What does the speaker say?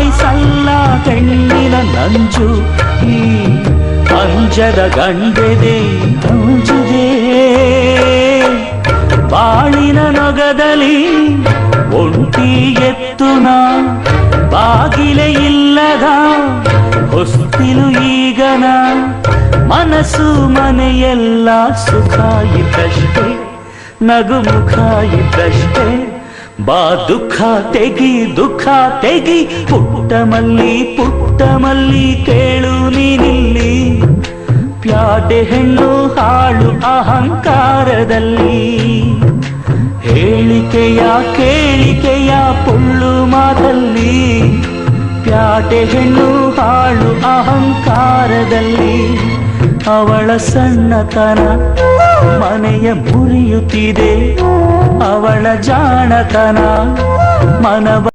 ಸಾಯಿಸಲ್ಲ ಕಣ್ಣಿನ ನಂಜು, ಈ ಅಂಜದ ಗಂಡೆದೆ ಅಂಜುದೇ ಬಾಳಿನ ನೊಗದಲ್ಲಿ ಒಂಟಿ ಎತ್ತುನ, ಬಾಗಿಲೆ ಇಲ್ಲದ ಹೊಸ್ತಿಲು ಈಗನ ಮನಸ್ಸು ಮನೆಯೆಲ್ಲ ಸುಖ ಇದ್ದಷ್ಟೇ ನಗುಮುಖ ಇದ್ದಷ್ಟೇ. ಬಾ ದುಃಖ ತೆಗಿ ದುಃಖ ತೆಗಿ ಪುಟ್ಟ ಮಲ್ಲಿ ಪುಟ್ಟ ಮಲ್ಲಿ ಕೇಳು ನೀನಿಲ್ಲಿ ಪ್ಯಾಟೆ ಹೆಣ್ಣು ಹಾಳು ಅಹಂಕಾರದಲ್ಲಿ. ಹೇಳಿಕೆಯ ಕೇಳಿಕೆಯ ಪುಳ್ಳು ಮಾತಲ್ಲಿ. ಪ್ಯಾಟೆ ಹೆಣ್ಣು ಹಾಳು ಅಹಂಕಾರದಲ್ಲಿ. ಅವಳ ಸಣ್ಣತನ ಮನೆಯ ಮುರಿಯುತ್ತಿದೆ ಅವಳ ಜಾಣತನ ಮನವ